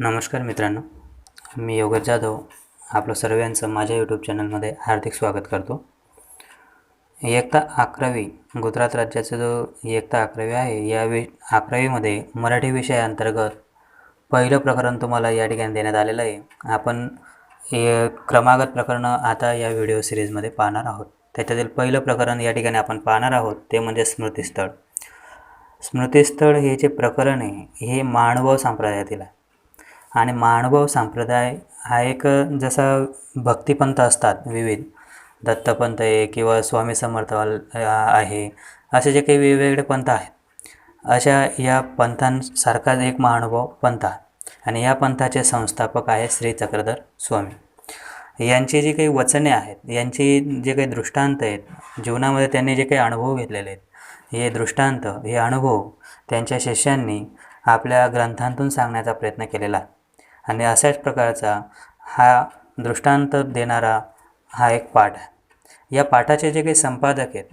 नमस्कार मित्रांनो मी योगेश जाधव. आपलं सर्वांचं माझ्या यूट्यूब चॅनलमध्ये हार्दिक स्वागत करतो. एकता अकरावी गुजरात राज्याचा जो एकता अकरावी आहे या वि अकरावीमध्ये मराठी विषयाअंतर्गत पहिलं प्रकरण तुम्हाला या ठिकाणी देण्यात आलेलं आहे. आपण हे क्रमागत प्रकरणं आता या व्हिडिओ सिरीजमध्ये पाहणार आहोत. त्याच्यातील पहिलं प्रकरण या ठिकाणी आपण पाहणार आहोत ते म्हणजे स्मृतिस्थळ. स्मृतिस्थळ हे जे प्रकरण आहे हे मानव संप्रदायातील आहे. आणि महानुभाव संप्रदाय हा एक जसा भक्तिपंथ असतात विविध. दत्तपंथ आहे किंवा स्वामी समर्थ आहे असे जे काही वेगवेगळे पंथ आहेत. अशा या पंथांसारखाच एक महानुभाव पंथ आहे. आणि या पंथाचे संस्थापक आहे श्री चक्रधर स्वामी. यांची जी काही वचने आहेत यांची जे काही दृष्टांत आहेत जीवनामध्ये त्यांनी जे काही अनुभव घेतलेले आहेत हे दृष्टांत हे अनुभव त्यांच्या शिष्यांनी आपल्या ग्रंथांतून सांगण्याचा प्रयत्न केलेला आहे. आणि अशाच प्रकारचा हा दृष्टांत देणारा हा एक पाठ आहे. या पाठाचे जे काही संपादक आहेत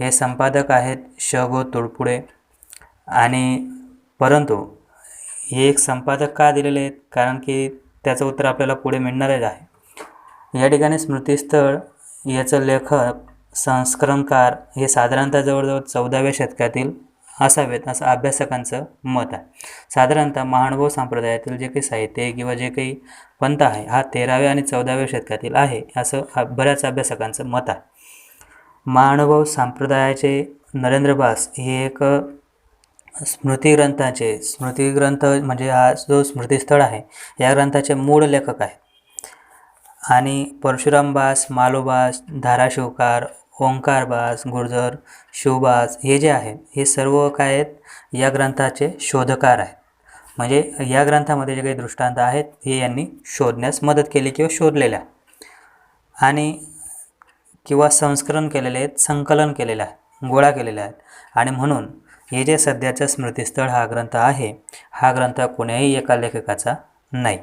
हे संपादक आहेत श गो तुडपुडे आणि परंतु हे एक संपादक का दिलेले आहेत? कारण की त्याचं उत्तर आपल्याला पुढे मिळणारच आहे. या ठिकाणी स्मृतिस्थळ याचं लेखक संस्करणकार हे साधारणतः जवळजवळ चौदाव्या शतकातील असावेत असं अभ्यासकांचं मत आहे. साधारणतः महानुभव संप्रदायातील जे काही साहित्य किंवा जे काही पंथ आहे हा तेराव्या आणि चौदाव्या शतकातील आहे असं बऱ्याच अभ्यासकांचं मत आहे. महानुभव संप्रदायाचे नरेंद्रभास हे एक स्मृतिग्रंथाचे स्मृतिग्रंथ म्हणजे हा जो स्मृतिस्थळ आहे या ग्रंथाचे मूळ लेखक आहे. आणि परशुरामबास मालोबास धाराशिवकार ओंकारबास गुर्जर शिवबास हे जे आहेत हे सर्व काय आहेत? या ग्रंथाचे शोधकार आहेत. म्हणजे या ग्रंथामध्ये जे काही दृष्टांत आहेत हे यांनी शोधण्यास मदत केली किंवा शोधलेल्या आणि किंवा संस्करण केलेले आहेत संकलन केलेलं आहे गोळा केलेल्या आहेत. आणि म्हणून हे जे सध्याचं स्मृतिस्थळ हा ग्रंथ आहे हा ग्रंथ कोण्याही एका लेखकाचा नाही.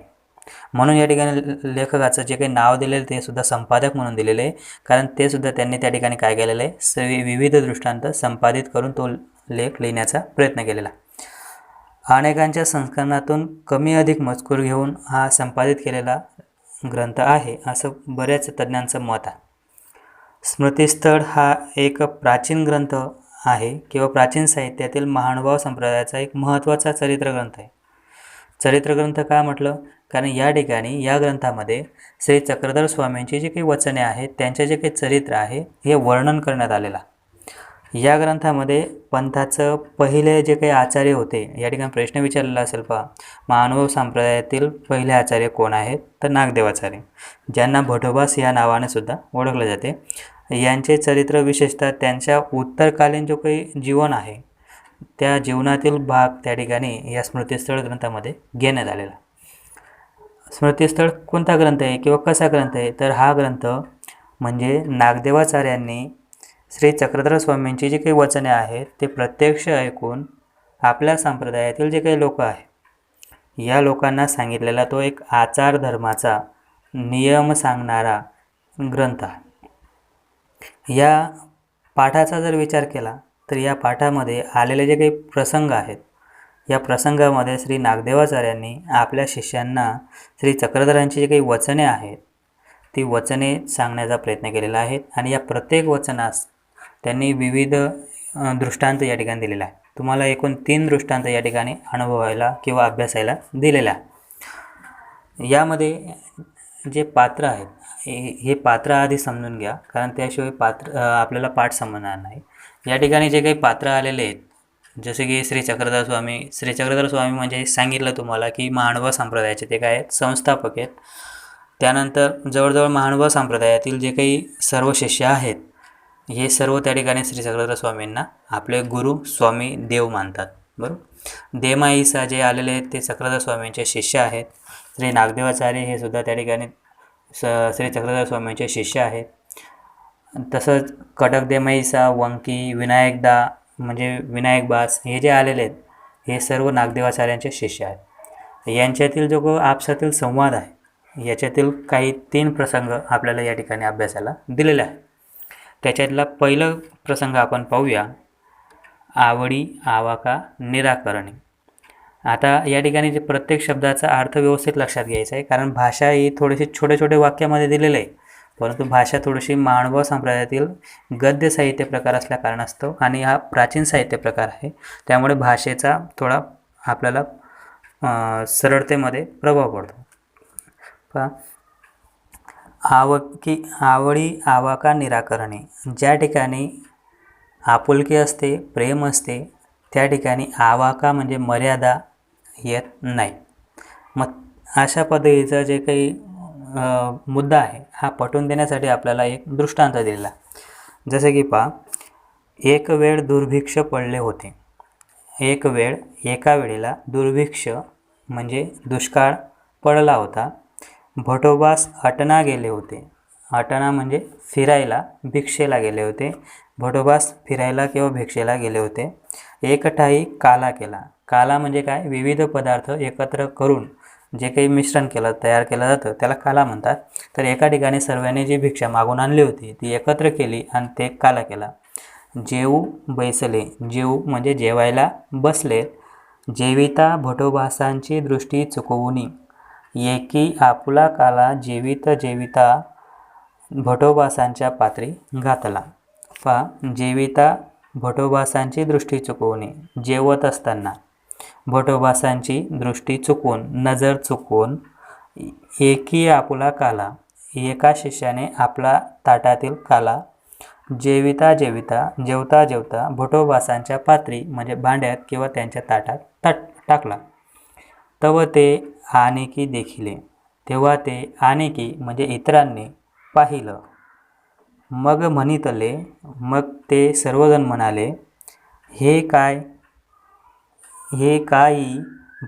म्हणून या ठिकाणी लेखकाचं जे काही नाव दिलेलं ते सुद्धा संपादक म्हणून दिलेलं आहे. कारण ते सुद्धा त्यांनी त्या ठिकाणी काय केलेलं आहे? स विविध दृष्टांत संपादित करून तो लेख लिहिण्याचा प्रयत्न केलेला. अनेकांच्या संस्करणातून कमी अधिक मजकूर घेऊन हा संपादित केलेला ग्रंथ आहे असं बऱ्याच तज्ज्ञांचं मत आहे. स्मृतिस्थळ हा एक प्राचीन ग्रंथ आहे किंवा प्राचीन साहित्यातील महानुभाव संप्रदायाचा एक महत्त्वाचा चरित्र ग्रंथ आहे. चरित्र ग्रंथ का म्हटलं? कारण या ठिकाणी या ग्रंथामध्ये श्री चक्रधर स्वामींची जी काही वचने आहेत त्यांचे जे काही चरित्र आहे हे वर्णन करण्यात आलेलं या ग्रंथामध्ये पंथाचं पहिले जे काही आचार्य होते या ठिकाणी प्रश्न विचारलेला असेल पहा महानुभव संप्रदायातील पहिले आचार्य कोण आहेत? तर नागदेवाचार्य ज्यांना भटोबास या नावाने सुद्धा ओळखले जाते. यांचे चरित्र विशेषतः त्यांच्या उत्तरकालीन जो काही जीवन आहे त्या जीवनातील भाग त्या ठिकाणी या स्मृतिस्थळ ग्रंथामध्ये घेण्यात आलेला स्मृतिस्थळ कोणता ग्रंथ आहे किंवा कसा ग्रंथ आहे? तर हा ग्रंथ म्हणजे नागदेवाचार्यांनी श्री चक्रधर स्वामींची जी काही वचने आहेत ते प्रत्यक्ष ऐकून आपल्या संप्रदायातील जे काही लोक आहेत या लोकांना सांगितलेला तो एक आचार धर्माचा नियम सांगणारा ग्रंथ आहे. या पाठाचा जर विचार केला तर या पाठामध्ये आलेले जे काही प्रसंग आहेत या प्रसंगामध्ये श्री नागदेवाचार्यांनी आपल्या शिष्यांना श्री चक्रधरांची जी काही वचने आहेत ती वचने सांगण्याचा प्रयत्न केलेला आहे आणि या प्रत्येक वचनास त्यांनी विविध दृष्टांत या ठिकाणी दिलेला आहे. तुम्हाला एकूण तीन दृष्टांत या ठिकाणी अनुभवायला किंवा अभ्यासायला दिलेला आहे यामध्ये जे पात्र आहेत हे पात्र आधी समजून घ्या कारण त्याशिवाय पात्र आपल्याला पाठ समजणार नाही. या ठिकाणी जे काही पात्र आलेले आहेत जसे की श्री चक्रधर स्वामी श्री चक्रधर स्वामी म्हणजे सांगितलं तुम्हाला की महानुभाव संप्रदायाचे ते काय आहेत? संस्थापक आहेत. त्यानंतर जवळजवळ महानुभाव संप्रदायातील जे काही सर्व शिष्य आहेत हे सर्व त्या ठिकाणी श्री चक्रधर स्वामींना आपले गुरु स्वामी देव मानतात. बरोबर? देमाईसा जे आलेले आहेत ते चक्रधर स्वामींचे शिष्य आहेत. श्री नागदेवाचार्य हे सुद्धा त्या ठिकाणी स श्री चक्रधर स्वामींचे शिष्य आहेत. तसंच कटक देमाईसा वंकी विनायकदा म्हणजे विनायक बास हे जे आलेले आहेत हे सर्व नागदेवाचार्यांचे शिष्य आहेत. यांच्यातील जो आपसातील संवाद आहे याच्यातील काही तीन प्रसंग आपल्याला या ठिकाणी अभ्यासाला दिलेले आहे त्याच्यातला पहिलं प्रसंग आपण पाहूया आवडी आवाका निराकरणी. आता या ठिकाणी जे प्रत्येक शब्दाचा अर्थ व्यवस्थित लक्षात घ्यायचा आहे कारण भाषा ही थोडीशी छोटे छोटे वाक्यामध्ये दिलेलं आहे. परंतु भाषा थोडीशी मानव संप्रदायातील गद्य साहित्य प्रकार असल्या कारणास्तव आणि हा प्राचीन साहित्य प्रकार आहे. त्यामुळे भाषेचा थोडा आपल्याला सरळतेमध्ये प्रभाव पडतो. पहा. आवकी आवडी आवाका निराकरणे. ज्या ठिकाणी आपुलकी असते प्रेम असते त्या ठिकाणी आवाका म्हणजे मर्यादा येत नाही. मग अशा पद्धतीचं जे काही मुद्दा आहे. हा पटवून देण्यासाठी आपल्याला एक दृष्टांत दिलेला. जसं की पहा एक वेळ दुर्भिक्ष पडले होते. एक वेळ एका वेळेला दुर्भिक्ष म्हणजे दुष्काळ पडला होता. भटोबास अटना गेले होते. अटना म्हणजे फिरायला भिक्षेला गेले होते. भटोबास फिरायला किंवा भिक्षेला गेले होते. एकठाई काला केला. काला म्हणजे काय? विविध पदार्थ एकत्र करून जे काही मिश्रण केलं तयार केलं जातं त्याला काला म्हणतात. तर एका ठिकाणी सर्वांनी जी भिक्षा मागून आणली होती ती एकत्र केली आणि ते काला केला. जेऊ बैसले. जेऊ म्हणजे जेवायला बसले. जेविता भटोभासांची दृष्टी चुकवुनी. एकी आपुला काला जेवित जेविता भटोभासांच्या पात्री घातला. पा. जेविता भटोभासांची दृष्टी चुकवणे जेवत असताना. भटोबासांची दृष्टी चुकवून नजर चुकवून एकी आपुला काला एका शिष्याने आपला ताटातील काला जेविता जेविता जेवता जेवता भटोबासांच्या पात्री म्हणजे भांड्यात किंवा त्यांच्या ताटात ताट टाकला. तव ते आनेकी देखिले. तेव्हा ते आनेकी म्हणजे इतरांनी पाहिलं. मग म्हणितले मग ते सर्वजण म्हणाले हे काय हे काही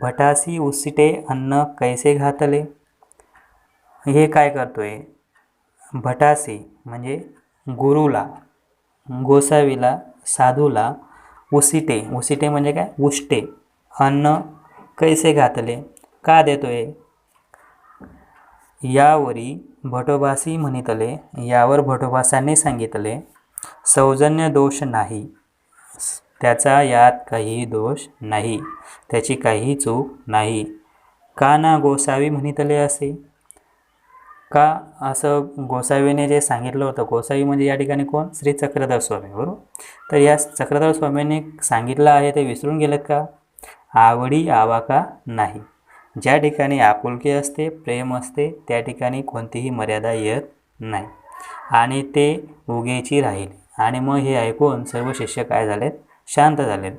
भटासी उसिटे अन्न कैसे घातले? हे काय करतोय? भटासी म्हणजे गुरुला गोसावीला साधूला उसिटे. उसिटे म्हणजे काय? उष्टे. अन्न कैसे घातले? का देतो आहे यावरी भटोबासी म्हणितले यावर भटोबासांनी सांगितले सौजन्य दोष नाही. त्याचा यात काही दोष नाही. त्याची काही चूक नाही. का ना गोसावी म्हणितले असे? का असं गोसावीने जे सांगितलं होतं? गोसावी म्हणजे या ठिकाणी कोण? श्री चक्रधर स्वामी. बरोबर? तर या चक्रधर स्वामींनी सांगितलं आहे ते विसरून गेलेत का? आवडी आवाका नाही. ज्या ठिकाणी आपुलकी असते प्रेम असते त्या ठिकाणी कोणतीही मर्यादा येत नाही. आणि ते उगेची राहील. आणि मग हे ऐकून सर्व शिष्य काय झालेत? शांत झाले.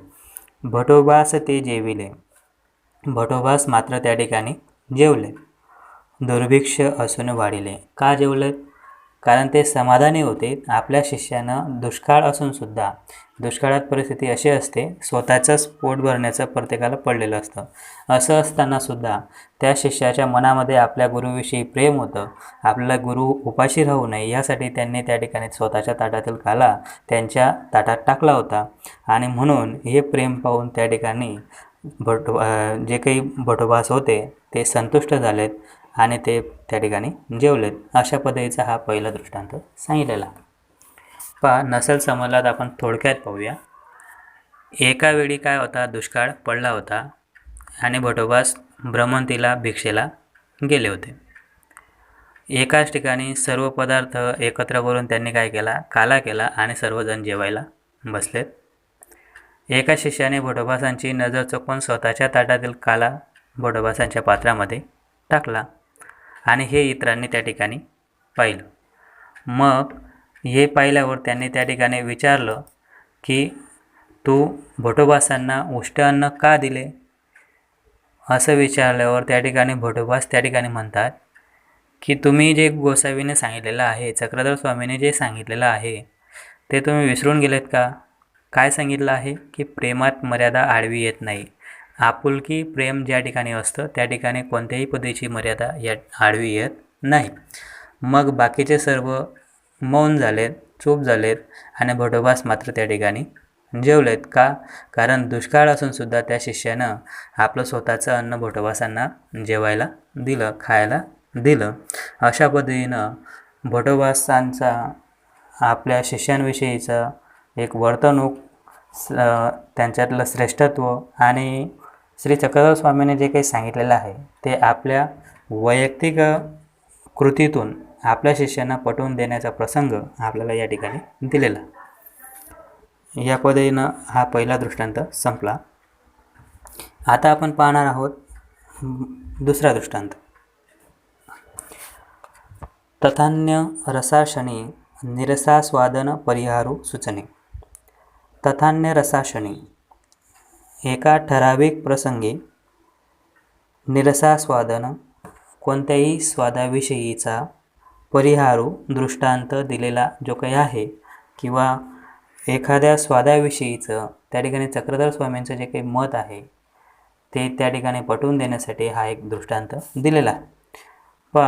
भटोबास ते जेविले. भटोबास मात्र त्या ठिकाणी जेवले. दुर्भिक्ष असून वाढिले. का जेवलेत कारण ते समाधानी होते. आपल्या शिष्यानं दुष्काळ असूनसुद्धा दुष्काळात परिस्थिती अशी असते स्वतःचंच पोट भरण्याचं प्रत्येकाला पडलेलं असतं. असं असतानासुद्धा त्या शिष्याच्या मनामध्ये आपल्या गुरुविषयी प्रेम होतं. आपल्याला गुरु उपाशी राहू नये यासाठी त्यांनी त्या ठिकाणी स्वतःच्या ताटातील काला त्यांच्या ताटात टाकला होता. आणि म्हणून हे प्रेम पाहून त्या ठिकाणी भट जे काही भटोबास होते ते संतुष्ट झालेत. आणि ते त्या ठिकाणी जेवलेत. अशा पद्धतीचा हा पहिला दृष्टांत सांगितलेला. पहा नसल समजला तर आपण थोडक्यात पाहूया. एका वेळी काय होता? दुष्काळ पडला होता आणि भटोबास भ्रमंतीला भिक्षेला गेले होते. एकाच ठिकाणी सर्व पदार्थ एकत्र करून त्यांनी काय केला? काला केला आणि सर्वजण जेवायला बसलेत. एका शिष्याने भटोबासांची नजर चुकवून स्वतःच्या ताटातील काला भटोबासांच्या पात्रामध्ये टाकला. आणि हे इतरांनी त्या ठिकाणी पाहिलं. मग हे पाहिल्यावर त्यांनी त्या ठिकाणी विचारलं की तू भटोबासांना उष्ट अन्न का दिले? असं विचारल्यावर त्या ठिकाणी भटोबास त्या ठिकाणी म्हणतात की तुम्ही जे गोसावीने सांगितलेलं आहे चक्रधर स्वामीने जे सांगितलेलं आहे ते तुम्ही विसरून गेलेत का? काय सांगितलं आहे की प्रेमात मर्यादा आडवी येत नाही. आपुलकी प्रेम ज्या ठिकाणी असतं त्या ठिकाणी कोणत्याही पद्धतीची मर्यादा या आडवी येत नाही. मग बाकीचे सर्व मौन झालेत चूप झालेत आणि भटोबास मात्र त्या ठिकाणी जेवलेत का? कारण दुष्काळ असूनसुद्धा त्या शिष्यानं आपलं स्वतःचं अन्न भटोबासांना जेवायला दिलं खायला दिलं. अशा पद्धतीनं भटोबासांचा आपल्या शिष्यांविषयीचं एक वर्तणूक स त्यांच्यातलं श्रेष्ठत्व आणि श्री चक्रधर स्वामींनी जे काही सांगितलेलं आहे ते आपल्या वैयक्तिक कृतीतून आपल्या शिष्यांना पटवून देण्याचा प्रसंग आपल्याला या ठिकाणी दिलेला. या पद्धतीनं हा पहिला दृष्टांत संपला. आता आपण पाहणार आहोत दुसरा दृष्टांत. तथान्य रसाशनी निरसास्वादन परिहारू सूचने. तथान्य रसाशनी एका ठराविक प्रसंगी निरसास्वादन कोणत्याही स्वादाविषयीचा परिहारू दृष्टांत दिलेला जो काही आहे किंवा एखाद्या स्वादाविषयीचं त्या ठिकाणी चक्रधर स्वामींचं जे काही मत आहे ते त्या ठिकाणी पटवून देण्यासाठी हा एक दृष्टांत दिलेला. व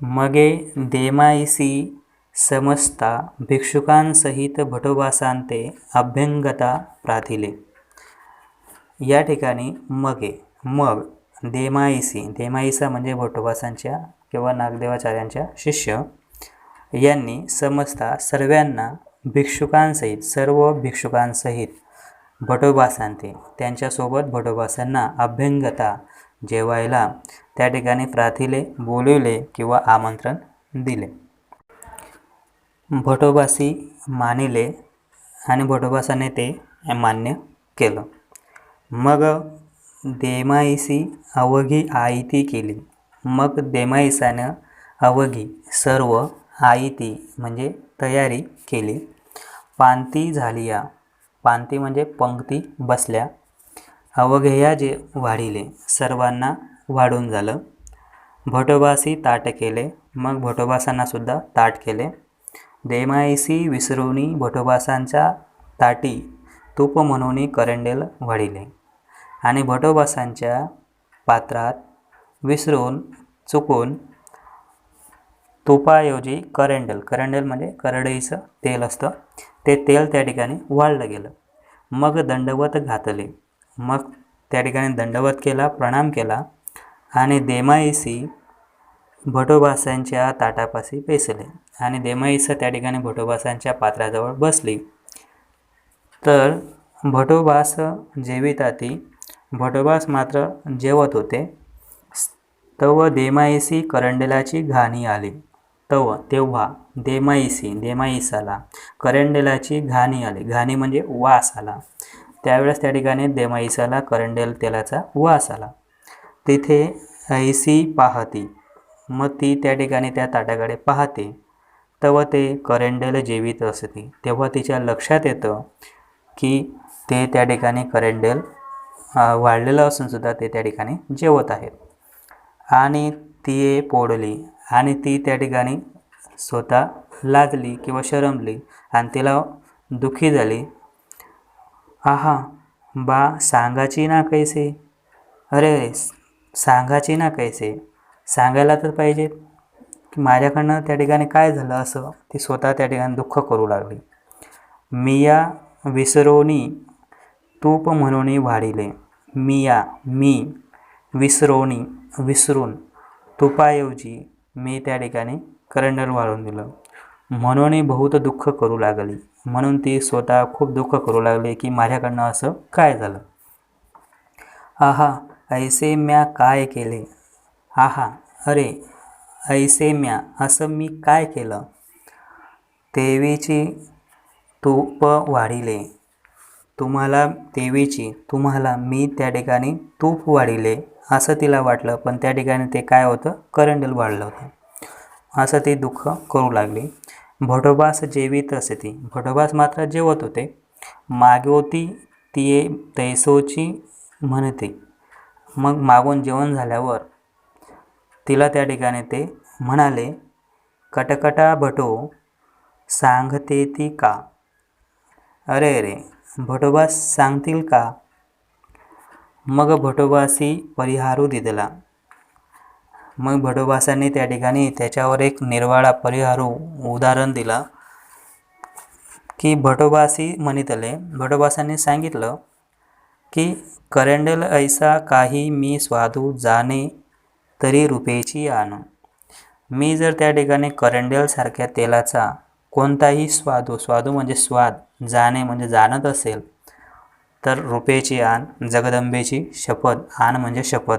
मगे देमाईसी समस्ता भिक्षुकांसहित भटोबासांते अभ्यंगता प्राथिले। या ठिकाणी मगे मग देमाईसी देमाईसा म्हणजे भटोबासांच्या किंवा नागदेवाचार्यांच्या शिष्य. यांनी समजता सर्वांना भिक्षुकांसहित सर्व भिक्षुकांसहित भटोबासांते त्यांच्यासोबत भटोबासांना अभ्यंगता जेवायला त्या ठिकाणी प्राथिले बोलवले किंवा आमंत्रण दिले. भटोबासी मानिले आणि भटोबासाने ते मान्य केलं. मग देमाईसी अवघी आयती केली. मग देमाईसानं अवघी सर्व आयती म्हणजे तयारी केली. पांती झालिया. पांती म्हणजे पंक्ती बसल्या. अवघेया जे वाढिले सर्वांना वाढून झालं. भटोबासी ताट केले. मग भटोबासांनासुद्धा ताट केले. देमाईसी विसरुनी भटोबासांच्या ताटी तूप म्हणून करंडेल वाढिले. आणि भटोबासांच्या पात्रात विसरून चुकून तुपाऐवजी करंडल करंडल म्हणजे करडईचं तेल असतं. ते तेल त्या ठिकाणी वाढलं गेलं. मग दंडवत घातले. मग त्या ठिकाणी दंडवत केला प्रणाम केला आणि देमाईसी भटोबासांच्या ताटापाशी बेसले आणि देमाईसं त्या ठिकाणी भटोबासांच्या पात्राजवळ बसली. तर भटोबास जेविताती भटोबास मात्र जेवत होते. तव देमाईसी करंडेलाची घाणी आली. तव तेव्हा देमाईसी देमाईसाला करंडेलाची घाणी आली. घाणी म्हणजे वास आला. त्यावेळेस त्या ठिकाणी देमाईसाला करंडेल तेलाचा वास आला. तिथे ऐसी पाहती. मग ती त्या ठिकाणी त्या ताटाकडे पाहते. तेव्हा ते करंडेल जेवित असते. तेव्हा तिच्या लक्षात येतं की ते त्या ठिकाणी करंडेल वाढलेलं असूनसुद्धा ते त्या ठिकाणी जेवत आहेत. आणि ती पोडली आणि ती त्या ठिकाणी स्वतः लाजली किंवा शरमली आणि तिला दुःखी झाली. आहा बा सांगाची ना कैसे? अरे अरे सांगाची ना कैसे? सांगायला तर पाहिजे. की माझ्याकडनं त्या ठिकाणी काय झालं असं? ती स्वतः त्या ठिकाणी दुःख करू लागली. मिया विसरोनी तूप म्हणून वाढिले. मिया मी विसरोनी विसरून तुपाऐवजी मी त्या ठिकाणी करंडल वाढून दिलं. म्हणून बहुत दुःख करू लागली. म्हणून ती स्वतः खूप दुःख करू लागली की माझ्याकडनं असं काय झालं? आहा ऐसे म्या काय केले? आहा अरे ऐसे म्या असं मी काय केलं? देवीची तूप वाढिले. तुम्हाला देवीची तुम्हाला मी त्या ठिकाणी तूप वाढिले असं तिला वाटलं. पण त्या ठिकाणी ते काय होतं? करंडल वाढलं होतं. असं ती दुःख करू लागली. भटोबास जेवीत असे ती. भटोबास मात्र जेवत होते. मागवती ती तैसोची म्हणते. मग मागून जेवण झाल्यावर तिला त्या ठिकाणी ते म्हणाले कटकटा भटो सांगते ती का? अरे अरे भटोबास सांगतील का? मग भटोबासी परिहारू दिदला. मग भटोबासांनी त्या ठिकाणी त्याच्यावर एक निर्वाळा परिहारू उदाहरण दिला. की भटोबासी म्हणितले भटोबासांनी सांगितलं की करंडेल ऐसा काही मी स्वादू जाणे तरी रुपेची आण. मी जर त्या ठिकाणी करंडेलसारख्या तेलाचा कोणताही स्वादो स्वादू म्हणजे स्वाद जाणे म्हणजे जाणत असेल तर रुपेची आण जगदंबेची शपथ आण म्हणजे शपथ.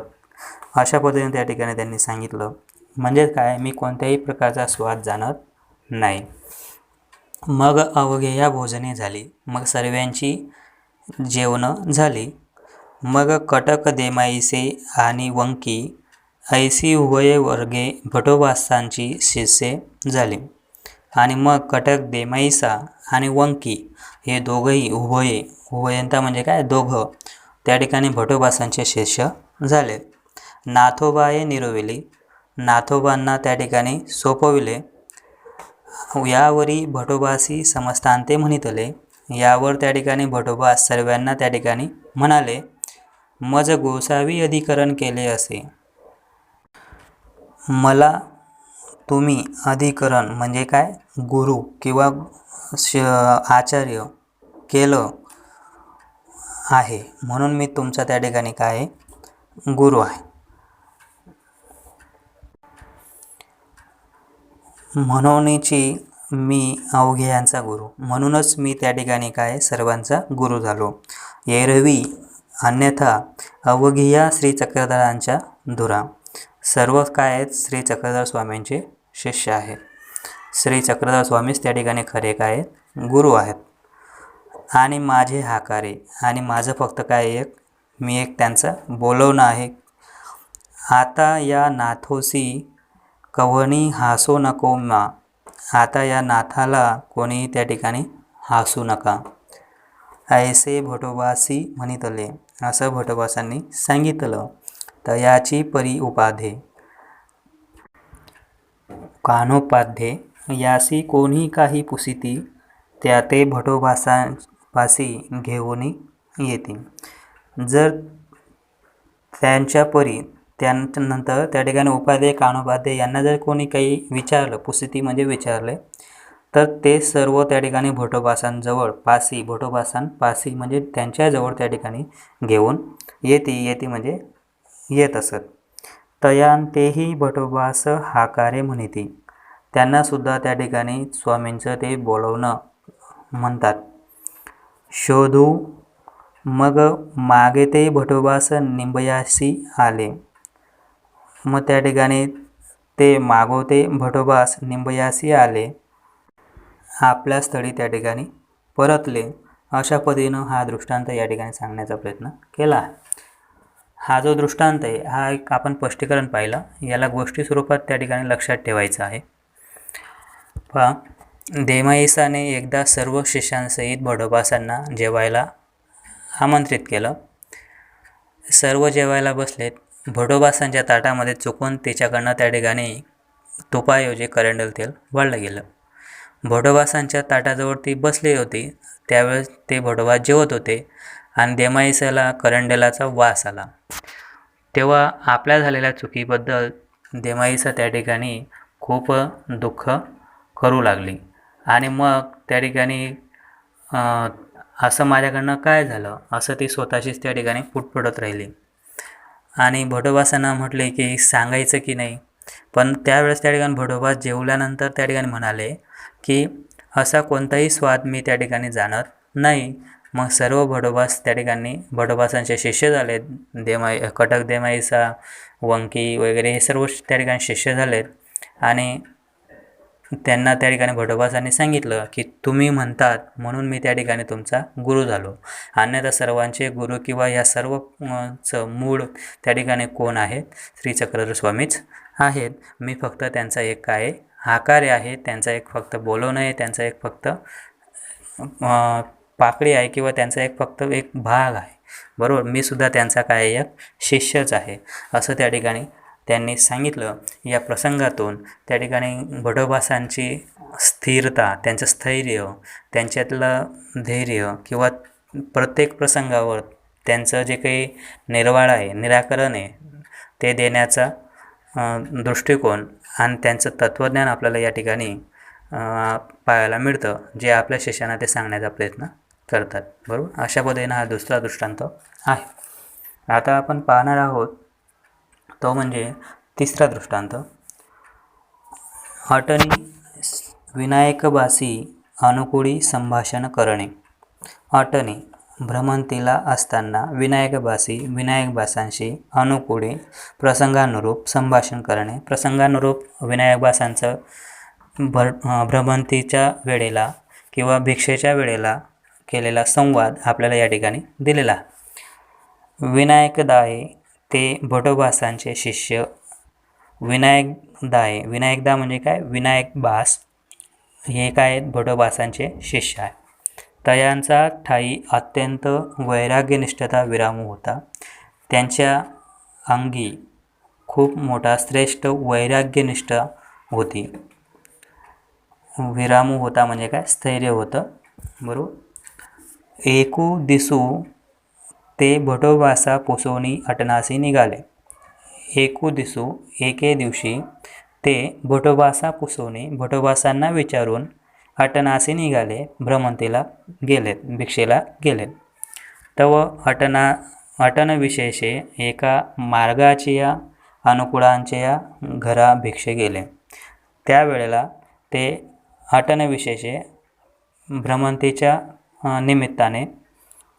अशा पद्धतीने त्या ठिकाणी त्यांनी सांगितलं. म्हणजे काय? मी कोणत्याही प्रकारचा स्वाद जाणत नाही. मग अवघेया भोजने झाली. मग सर्वांची जेवणं झाली. मग कटक देमाईसे आणि वंकी ऐसी उभये वर्गे भटोबास्तांची शिष्ये झाली. आणि मग कटक देमाईसा आणि वंकी हे दोघंही उभये उभयंता म्हणजे काय? दोघं त्या ठिकाणी भटोबासांचे शिष्य झाले. नाथोबाये निरोविली. नाथोबांना त्या ठिकाणी सोपविले. यावरी भटोबासी समस्तांते म्हणितले. यावर त्या ठिकाणी भटोबा सर्वांना त्या ठिकाणी म्हणाले मज गोसावी अधिकरण केले असे. मला तुम्ही अधिकरण म्हणजे काय? गुरु किंवा श आचार्य केलं आहे. म्हणून मी तुमचा त्या ठिकाणी काय आहे गुरु आहे. म्हणूनची मी अवघ्यांचा गुरु. म्हणूनच मी त्या ठिकाणी काय? सर्वांचा गुरु झालो. एरवी अन्यथा अवघिया श्री चक्रधरांच्या धुरा. सर्व काय आहेत? श्री चक्रधर स्वामींचे शिष्य आहेत. श्री चक्रधर स्वामीच त्या ठिकाणी खरे काय आहेत. गुरु आहेत. आणि माझे हाकारे आणि माझं फक्त काय एक? मी एक त्यांचं बोलवणं आहे. आता या नाथोसी कवणी हासो नको मा. आता या नाथाला कोणीही त्या ठिकाणी हसू नका. ऐसे भटोबासी म्हणितले. असं भटोबासांनी सांगितलं. तर याची परी उपाधे. कानोपाध्ये यासी कोणी काही पुसिती त्या ते भटोबासापासी घेऊन येतील. जर त्यांच्या परी त्यानंतर त्या ठिकाणी उपाध्ये कानोपाध्ये यांना जर कोणी काही विचारलं पुसिती म्हणजे विचारले तर ते सर्व त्या ठिकाणी भटोबासांजवळ पासी भटोबासां पासी म्हणजे त्यांच्याजवळ त्या ठिकाणी घेऊन येते येते म्हणजे येत असत. तयान तेही भटोबास हाकारे म्हणती. त्यांनासुद्धा त्या ठिकाणी स्वामींचं ते बोलवणं म्हणतात. शोधू मग मागे ते भटोबास निंबयासी आले. मग त्या ठिकाणी ते मागोते भटोबास निंबयासी आले. आपल्या स्थळी त्या ठिकाणी परतले. अशा पद्धतीनं हा दृष्टांत या ठिकाणी सांगण्याचा प्रयत्न केला. आहे हा जो दृष्टांत आहे हा एक आपण स्पष्टीकरण पाहिलं. याला गोष्टी स्वरूपात त्या ठिकाणी लक्षात ठेवायचं आहे. पहा देमाईसाने एकदा सर्व शिष्यांसहित भडोबासांना जेवायला आमंत्रित केलं. सर्व जेवायला बसलेत. भडोबासांच्या ताटामध्ये चुकून त्याच्याकडनं त्या ठिकाणी तुपाऐवजी करंडल तेल वाढलं गेलं. भडोबासांच्या ताटाजवळ ती बसली होती. त्यावेळेस ते भडोबा जेवत होते आणि देमाईसाला करंडलाचा वास आला. तेव्हा आपल्या झालेल्या चुकीबद्दल देमाईसा त्या ठिकाणी खूप दुःख करू लागली. आणि मग त्या ठिकाणी असं माझ्याकडनं काय झालं? असं ती स्वतःशीच त्या ठिकाणी फुटफुटत राहिली. आणि भडोबासांना म्हटले की सांगायचं की नाही पण त्यावेळेस त्या ठिकाणी भडोबा जेवल्यानंतर त्या ठिकाणी म्हणाले की असा कोणताही स्वाद मी त्या ठिकाणी जाणत नाही. मग सर्व भडोबास त्या ठिकाणी भडोबासांचे शिष्य झाले देमाई कटक देमाईचा वंकी वगैरे हे सर्व त्या ठिकाणी शिष्य झालेत. आणि त्यांना त्या ठिकाणी भटोबासांनी सांगितलं की तुम्ही म्हणतात म्हणून मी त्या ठिकाणी तुमचा गुरु झालो. अन्यथा सर्वांचे गुरु किंवा या सर्व चं मूळ त्या ठिकाणी कोण आहेत? श्री चक्रधर स्वामीच आहेत. मी फक्त त्यांचा एक काय आकार आहे त्यांचा एक फक्त बोलवणं आहे त्यांचा एक फक्त पाकळी आहे किंवा त्यांचा एक फक्त एक भाग आहे. बरोबर? मी सुद्धा त्यांचा काय एक शिष्यच आहे. असं त्या ठिकाणी त्यांनी सांगितलं या प्रसंगातून त्या ठिकाणी भडोबासांची स्थिरता त्यांचं स्थैर्य त्यांच्यातलं धैर्य किंवा प्रत्येक प्रसंगावर त्यांचं जे काही निर्वाळ आहे निराकरण आहे ते देण्याचा दृष्टिकोन आणि त्यांचं तत्त्वज्ञान आपल्याला या ठिकाणी पाहायला मिळतं जे आपल्या शिष्यांना ते सांगण्याचा प्रयत्न करतात. बरोबर? अशा पद्धतीनं हा दुसरा दृष्टांत आहे. आता आपण पाहणार आहोत तो म्हणजे तिसरा दृष्टांत. अटनी विनायकबासी अनुकूळी संभाषण करणे. अटनी भ्रमंतीला असताना विनायकबासी विनायकबासांशी अनुकुळे प्रसंगानुरूप संभाषण करणे. प्रसंगानुरूप विनायकबासांचं भर भ्रमंतीच्या वेळेला किंवा भिक्षेच्या वेळेला केलेला संवाद आपल्याला या ठिकाणी दिलेला. विनायकदाय ते भटोबासांचे शिष्य. विनायकदाय विनायकदा म्हणजे काय? विनायकबास हे काय आहेत? भटोबासांचे शिष्य आहे तयांचा ठाई अत्यंत वैराग्यनिष्ठता विरामू होता. त्यांच्या अंगी खूप मोठा श्रेष्ठ वैराग्यनिष्ठा होती. विरामू होता म्हणजे काय? स्थैर्य होतं. बरोबर? एकू दिसू ते भटोबासा पोसोनी अटनासी निघाले. एकू दिसू एके दिवशी ते भटोबासा पुसवणी भटोबासांना विचारून अटनासी निघाले भ्रमंतीला गेलेत भिक्षेला गेलेत तव अटना अटनविशेषे एका मार्गाच्या अनुकूळांच्या घरा भिक्षे गेले. त्यावेळेला ते अटनविशेषे भ्रमंतीच्या निमित्ताने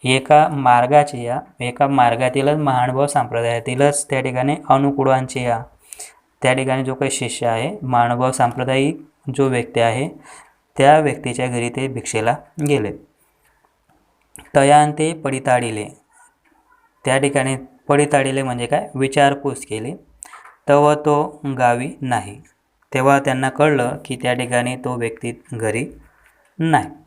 एका मार्गाची या एका मार्गातीलच महानुभाव संप्रदायातीलच त्या ठिकाणी अनुकुळांचे या. त्या ठिकाणी जो काही शिष्य आहे महानुभाव सांप्रदायिक जो व्यक्ती आहे त्या व्यक्तीच्या घरी ते भिक्षेला गेले. तयांते पडिताडिले. त्या ठिकाणी पडिताडिले म्हणजे काय? विचारपूस केली. तव तो गावी नाही. तेव्हा त्यांना कळलं की त्या ठिकाणी तो व्यक्ती घरी नाही.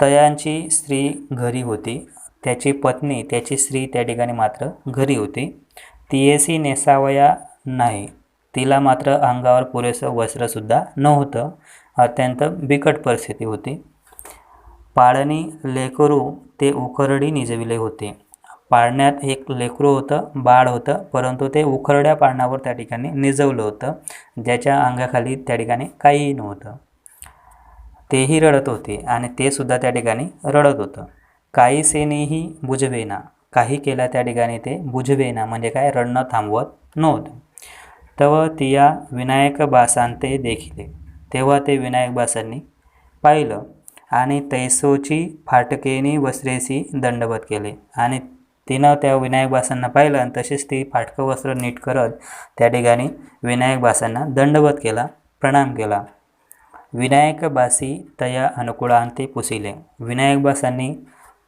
तयांची स्त्री घरी होती. त्याची पत्नी त्याची स्त्री त्या ठिकाणी मात्र घरी होती. तियेसी नेसावया नाही. तिला मात्र अंगावर पुरेसं वस्त्रसुद्धा नव्हतं. अत्यंत बिकट परिस्थिती होती. पाळणी लेकरू ते उखरडी निजविले होते. पाळण्यात एक लेकरू होतं बाळ होतं परंतु ते उखरड्या पाळण्यावर त्या ठिकाणी निजवलं होतं. ज्याच्या अंगाखाली त्या ठिकाणी काहीही नव्हतं. तेही रडत होते आणि ते सुद्धा त्या ठिकाणी रडत होतं. काही सेनेही बुजवेना काही केला त्या ठिकाणी ते बुजवेना म्हणजे काय? रडणं थांबवत नव्हतं. तव तिया विनायक बासांते देखिले. तेव्हा ते विनायक बासांनी पाहिलं आणि तैसोची फाटकेनी वस्त्रेसी दंडवत केले आणि तिनं त्या विनायक बासांना पाहिलं आणि तसेच ती फाटकं वस्त्र नीट करत त्या ठिकाणी विनायक बासांना दंडवत केला प्रणाम केला. विनायकबासी तया अनुकुळांते पुसिले. विनायकबासांनी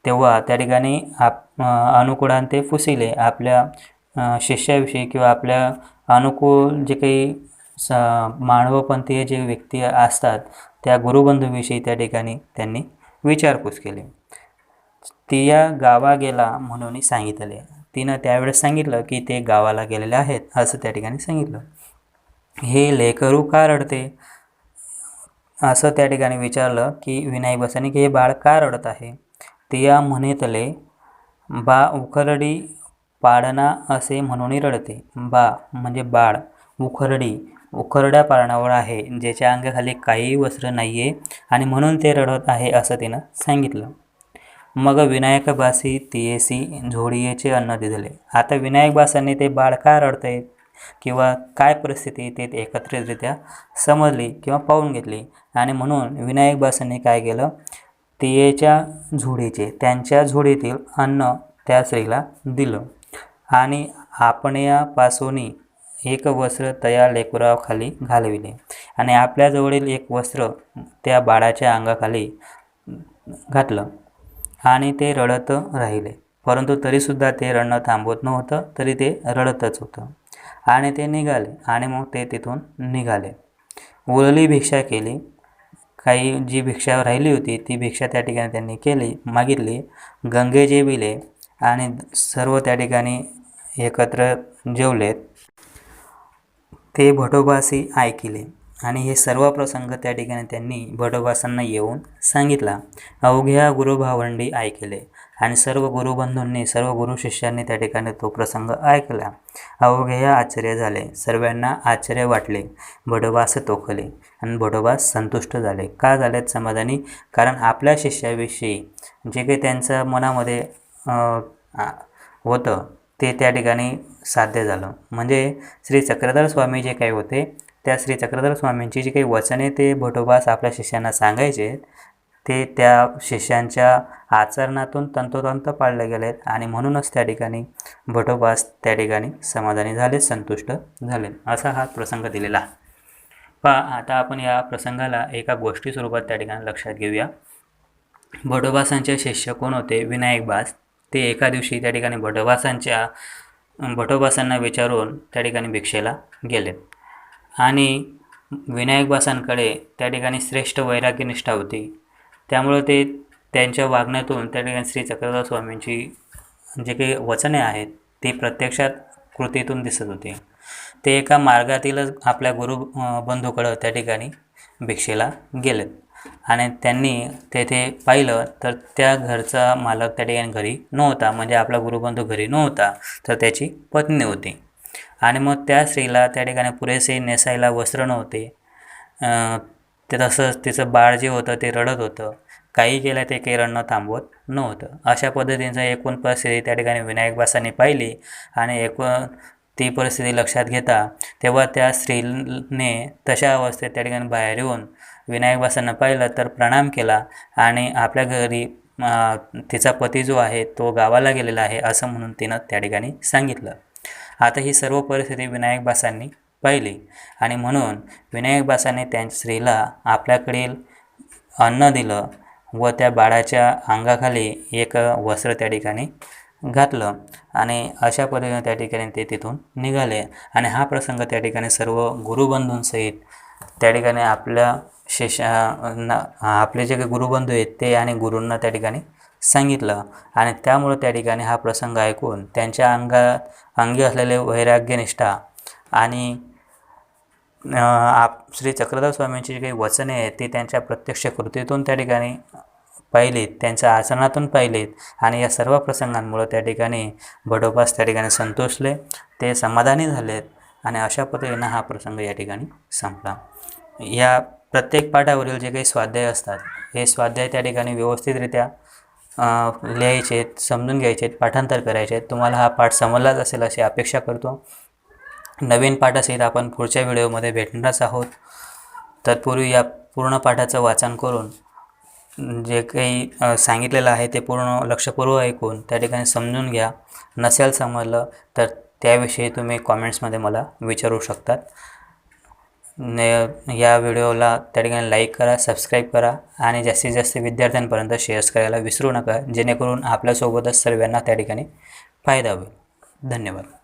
तेव्हा त्या ठिकाणी आप अनुकुळांते पुसिले. आपल्या शिष्याविषयी किंवा आपल्या अनुकूल जे काही स मानवपंथीय जे व्यक्ती असतात त्या गुरुबंधूविषयी त्या ठिकाणी त्यांनी विचारपूस केली. तिया गावा गेला म्हणून सांगितले. तिनं त्यावेळेस सांगितलं की ते गावाला गेलेले आहेत असं त्या ठिकाणी सांगितलं. हे लेकरू का रडते? असं त्या ठिकाणी विचारलं की विनायक बसाने की हे बाळ का रडत आहे? तिया म्हणेतले बा उखरडी पाडणा असे म्हणून रडते. बा म्हणजे बाळ उखरडी उखरड्या पाळणावर आहे ज्याच्या अंगाखाली काही वस्त्र नाही आहे आणि म्हणून ते रडत आहे असं तिनं सांगितलं. मग विनायकबासी तियेसी झोडियेचे अन्न दिले. आता विनायकबासांनी ते बाळ का रडत आहेत किंवा काय परिस्थिती ते एकत्रितरित्या समजली किंवा पाहून घेतली. आणि म्हणून विनायक बासांनी काय केलं? तियेच्या झोडीचे त्यांच्या झोडीतील अन्न त्या स्त्रीला दिलं. आणि आपण्यापासून एक वस्त्र तया लेकुराखाली घालविले. आणि आपल्याजवळील एक वस्त्र त्या बाळाच्या अंगाखाली घातलं. आणि ते रडत राहिले. परंतु तरीसुद्धा ते रडणं थांबवत नव्हतं तरी ते रडतच होतं. आणि ते निघाले आणि मग ते तिथून निघाले. उरली भिक्षा केली. काही जी भिक्षा राहिली होती ती भिक्षा त्या ठिकाणी त्यांनी केली मागितली. गंगे जेविले आणि सर्व त्या ठिकाणी एकत्र जेवलेत ते भटोबासी ऐकिले आणि हे सर्व प्रसंग त्या ठिकाणी त्यांनी भटोबासांना येऊन सांगितला. अवघ्या गुरुभावंडी ऐकले. आणि सर्व गुरुबंधूंनी सर्व गुरु शिष्यांनी त्या ठिकाणी तो प्रसंग ऐकला. अवघ्या आश्चर्य झाले. सर्वांना आश्चर्य वाटले. भडोबास तोखले आणि भडोबास संतुष्ट झाले. का झालेत समाधानी? कारण आपल्या शिष्याविषयी जे काही त्यांचं मनामध्ये होतं ते त्या ठिकाणी साध्य झालं. म्हणजे श्री चक्रधर स्वामी जे काही होते त्या श्री चक्रधर स्वामींची जी काही वचने ते भटोबास आपल्या शिष्यांना सांगायचे ते त्या शिष्यांच्या आचरणातून तंतोतंत पाळले गेले आणि म्हणूनच त्या ठिकाणी भटोबास त्या ठिकाणी समाधानी झाले संतुष्ट झाले. असा हा प्रसंग दिलेला. पा पहा आता आपण या प्रसंगाला एका गोष्टी स्वरूपात त्या ठिकाणी लक्षात घेऊया. भटोबासांचे शिष्य कोण होते? विनायक बास. ते एका दिवशी त्या ठिकाणी भटोबासांच्या भटोबासांना विचारून त्या ठिकाणी भिक्षेला गेले. आणि विनायक बासांकडे त्या ठिकाणी श्रेष्ठ वैराग्यनिष्ठा होती. त्यामुळं ते त्यांच्या वागण्यातून त्या ठिकाणी श्री चक्रधर स्वामींची जे काही वचने आहेत ती प्रत्यक्षात कृतीतून दिसत होती. ते एका मार्गातीलच आपल्या गुरु बंधूकडं त्या ठिकाणी भिक्षेला गेलेत. आणि त्यांनी तेथे पाहिलं तर त्या घरचा मालक त्या ठिकाणी घरी नव्हता. म्हणजे आपला गुरुबंधू घरी नव्हता तर त्याची पत्नी होती. आणि मग त्या स्त्रीला त्या ठिकाणी पुरेसे नेसायला वस्त्र नव्हते. ते तसंच तिचं बाळ जे होतं ते रडत होतं. काही केलं ते काही रडणं थांबवत नव्हतं. अशा पद्धतीचं एकूण परिस्थिती त्या ठिकाणी विनायक बासांनी पाहिली आणि एकूण ती परिस्थिती लक्षात घेता तेव्हा त्या स्त्रीने तशा अवस्थेत त्या ठिकाणी बाहेर येऊन विनायक बासांना पाहिलं तर प्रणाम केला आणि आपल्या घरी तिचा पती जो आहे तो गावाला गेलेला आहे असं म्हणून तिनं त्या ठिकाणी सांगितलं. आता ही सर्व परिस्थिती विनायक बासांनी पाहिली. आणि म्हणून विनायकबासाने त्या स्त्रीला आपल्याकडील अन्न दिलं व त्या बाळाच्या अंगाखाली एक वस्त्र त्या ठिकाणी घातलं. आणि अशा पद्धतीने त्या ठिकाणी ते तिथून निघाले. आणि हा प्रसंग त्या ठिकाणी सर्व गुरुबंधूंसहित त्या ठिकाणी आपल्या शिष्या ना आपले जे काही गुरुबंधू आहेत ते आणि गुरूंना त्या ठिकाणी सांगितलं. आणि त्यामुळं त्या ठिकाणी हा प्रसंग ऐकून त्यांच्या अंगात अंगी असलेले वैराग्यनिष्ठा आणि आप श्री चक्रधर स्वामींची जी काही वचने आहेत ती त्यांच्या प्रत्यक्ष कृतीतून त्या ठिकाणी पाहिलीत त्यांच्या आचरणातून पाहिलीत आणि या सर्व प्रसंगांमुळं त्या ठिकाणी बडोबास त्या ठिकाणी संतोषले ते समाधानी झालेत आणि अशा पद्धतीनं हा प्रसंग या ठिकाणी संपला. या प्रत्येक पाठावरील जे काही स्वाध्याय असतात हे स्वाध्याय त्या ठिकाणी व्यवस्थितरित्या लिहायचे आहेत समजून घ्यायचे आहेत पाठांतर करायचे आहेत तुम्हाला हा पाठ समजलाच असेल अशी अपेक्षा करतो. नवीन पाठासहित आपण पुढच्या व्हिडिओमध्ये भेटणारच आहोत. तत्पूर्वी या पूर्ण पाठाचं वाचन करून जे काही सांगितलेलं आहे ते पूर्ण लक्षपूर्वक ऐकून त्या ठिकाणी समजून घ्या. नसेल समजलं तर त्याविषयी तुम्ही कॉमेंट्समध्ये मला विचारू शकतात. ने या व्हिडिओला त्या ठिकाणी लाईक करा सबस्क्राईब करा आणि जास्तीत जास्त विद्यार्थ्यांपर्यंत शेअर्स करायला विसरू नका. जेणेकरून आपल्यासोबतच सर्वांना त्या ठिकाणी फायदा होईल. धन्यवाद.